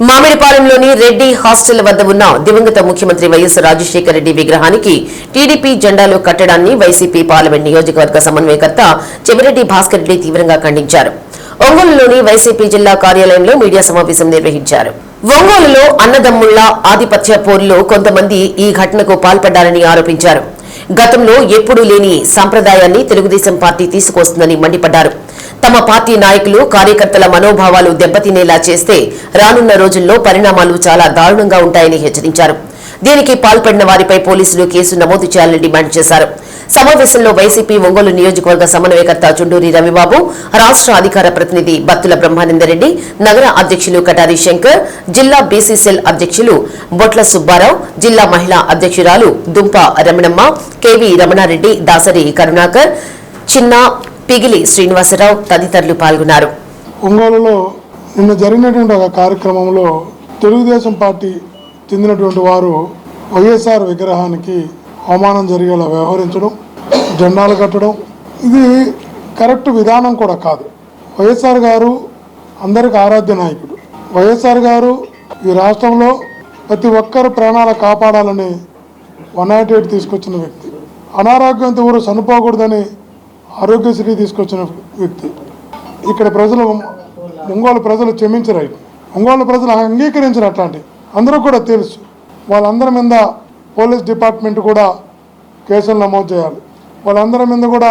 మామిడిపాలెంలోని Reddy hostel వద్ద ఉన్న దివంగత ముఖ్యమంత్రి వైఎస్ రాజశేఖర రెడ్డి విగ్రహానికి టీడీపీ జెండాలు కట్టడాన్ని వైసీపీ పార్లమెంట్ నియోజకవర్గ సమన్వయకర్త చెవిరెడ్డి భాస్కర్ రెడ్డి తీవ్రంగా ఖండించారు. ఒంగోలులోని వైసీపీ జిల్లా కార్యాలయంలో మీడియా సమావేశం నిర్వహించారు. ఒంగోలులో అన్నదమ్ముళ్ళ ఆధిపత్య పోరులో కొంతమంది ఈ ఘటనకు పాల్పడ్డారని ఆరోపించారు. గతంలో ఎప్పుడూ లేని సంప్రదాయాన్ని తెలుగుదేశం పార్టీ తీసుకొస్తుందని మండిపడ్డారు. తమ పార్టీ నాయకులు కార్యకర్తల మనోభావాలు దెబ్బతినేలా చేస్తే రానున్న రోజుల్లో పరిణామాలు చాలా దారుణంగా ఉంటాయని హెచ్చరించారు. దీనికి పాల్పడిన వారిపై పోలీసులు కేసు నమోదు చేయాలని డిమాండ్ చేశారు. సమావేశంలో వైసీపీ ఒంగోలు నియోజకవర్గ సమన్వయకర్త చుండూరి రవిబాబు రాష్ట్ర అధికార ప్రతినిధి బత్తుల బ్రహ్మానందరెడ్డి నగర అధ్యక్షులు కటారి శంకర్ జిల్లా బీసీసీఎల్ అధ్యక్షులు బొట్ల సుబ్బారావు జిల్లా మహిళా అధ్యక్షురాలు దుంప రమణమ్మ కెవి రమణారెడ్డి దాసరి కరుణాకర్ చిన్న పిగిలి శ్రీనివాసరావు తదితరులు పాల్గొన్నారు. ఒంగోలులో నిన్న జరిగినటువంటి ఒక కార్యక్రమంలో తెలుగుదేశం పార్టీ చెందినటువంటి వారు వైఎస్ఆర్ విగ్రహానికి అవమానం జరిగేలా వ్యవహరించడం జెండాలు కట్టడం ఇది కరెక్ట్ విధానం కూడా కాదు. వైఎస్ఆర్ గారు అందరికి ఆరాధ్య నాయకుడు. వైఎస్ఆర్ గారు ఈ రాష్ట్రంలో ప్రతి ఒక్కరు ప్రాణాలు కాపాడాలని వన్ నాట్ ఎయిట్ తీసుకొచ్చిన వ్యక్తి. అనారోగ్యంతో ఊరు చనిపోకూడదని ఆరోగ్యశ్రీ తీసుకొచ్చిన వ్యక్తి. ఇక్కడ ప్రజలు ఒంగోలు ప్రజలు క్షమించరు ఒంగోలు ప్రజలు అంగీకరించరు అట్లాంటి. అందరూ కూడా తెలుసు. వాళ్ళందరి మీద పోలీస్ డిపార్ట్మెంట్ కూడా కేసులు నమోదు చేయాలి. వాళ్ళందరి మీద కూడా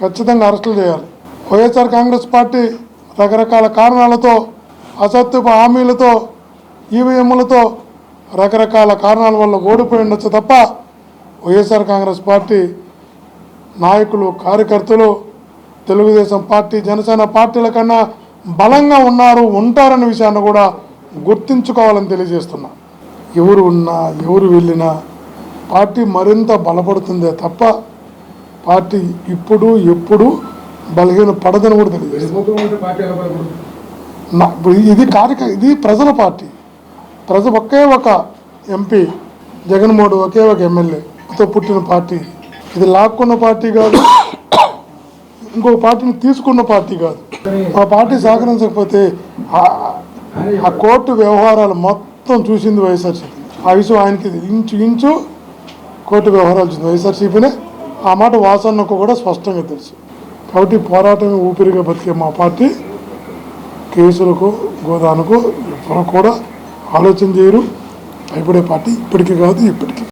ఖచ్చితంగా అరెస్టులు చేయాలి. వైఎస్ఆర్ కాంగ్రెస్ పార్టీ రకరకాల కారణాలతో అసత్యపు హామీలతో ఈవీఎంలతో రకరకాల కారణాల వల్ల ఓడిపోయి ఉండొచ్చు తప్ప వైఎస్ఆర్ కాంగ్రెస్ పార్టీ నాయకులు కార్యకర్తలు తెలుగుదేశం పార్టీ జనసేన పార్టీల కన్నా బలంగా ఉన్నారు ఉంటారనే విషయాన్ని కూడా గుర్తించుకోవాలని తెలియజేస్తున్నా. ఎవరు ఉన్నా ఎవరు వెళ్ళినా పార్టీ మరింత బలపడుతుందే తప్ప పార్టీ ఇప్పుడు ఎప్పుడు బలహీన పడదని కూడా తెలియజేస్తుంది ఇది కార్యక ఇది ప్రజల పార్టీ. ప్రజ ఒకే ఒక ఎంపీ జగన్మోహన్ ఒకే ఒక ఎమ్మెల్యేతో పుట్టిన పార్టీ. ఇది లాక్కున్న పార్టీ కాదు. ఇంకో పార్టీని తీసుకున్న పార్టీ కాదు. ఆ పార్టీ సహకరించకపోతే ఆ- కోర్టు వ్యవహారాలు మొత్తం చూసింది వైఎస్ఆర్సీపీ. ఆ విషయం ఆయనకి ఇంచు ఇంచు కోర్టు వ్యవహారాలు చూసింది వైఎస్ఆర్సీపీనే. ఆ మాట వాసన్నకు కూడా స్పష్టంగా తెలుసు. కాబట్టి పోరాటం ఊపిరిగా బతికే మా పార్టీ. కేసులకు గోదానుకు ఎవరు కూడా ఆలోచన చేయరు. భయపడే పార్టీ ఇప్పటికీ కాదు ఇప్పటికీ